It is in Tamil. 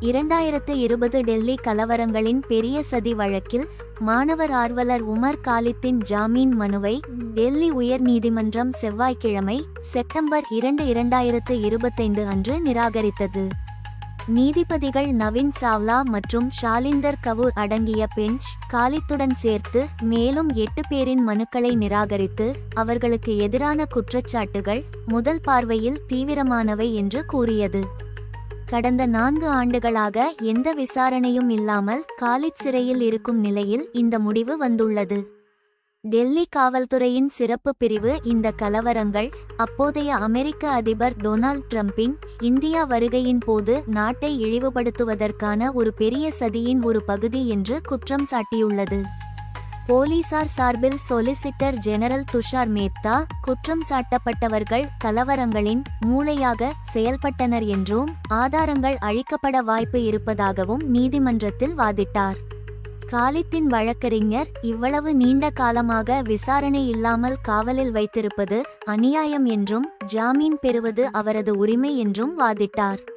இரண்டாயிரத்து இருபது டெல்லி கலவரங்களின் பெரிய சதி வழக்கில் மாணவர் ஆர்வலர் உமர் காலித்தின் ஜாமீன் மனுவை டெல்லி உயர் நீதிமன்றம் செவ்வாய்க்கிழமை செப்டம்பர் இரண்டு இரண்டாயிரத்து இருபத்தைந்து அன்று நிராகரித்தது. நீதிபதிகள் நவீன் சாவ்லா மற்றும் ஷாலிந்தர் கவுர் அடங்கிய பெஞ்ச் காலித்துடன் சேர்த்து மேலும் எட்டு பேரின் மனுக்களை நிராகரித்து அவர்களுக்கு எதிரான குற்றச்சாட்டுகள் முதல் பார்வையில் தீவிரமானவை என்று கூறியது. கடந்த நான்கு ஆண்டுகளாக எந்த விசாரணையும் இல்லாமல் காலித் சிறையில் இருக்கும் நிலையில் இந்த முடிவு வந்துள்ளது. டெல்லி காவல்துறையின் சிறப்பு பிரிவு இந்த கலவரங்கள் அப்போதைய அமெரிக்க அதிபர் டொனால்ட் ட்ரம்பின் இந்தியா வருகையின் போது நாட்டை இழிவுபடுத்துவதற்கான ஒரு பெரிய சதியின் ஒரு பகுதி என்று குற்றம் சாட்டியுள்ளது. போலீசார் சார்பில் சொலிசிட்டர் ஜெனரல் துஷார் மேத்தா குற்றம் சாட்டப்பட்டவர்கள் கலவரங்களின் மூளையாக செயல்பட்டனர் என்றும் ஆதாரங்கள் அழிக்கப்பட வாய்ப்பு இருப்பதாகவும் நீதிமன்றத்தில் வாதிட்டார். காலித்தின் வழக்கறிஞர் இவ்வளவு நீண்ட காலமாக விசாரணை இல்லாமல் காவலில் வைத்திருப்பது அநியாயம் என்றும் ஜாமீன் பெறுவது அவரது உரிமை என்றும் வாதிட்டார்.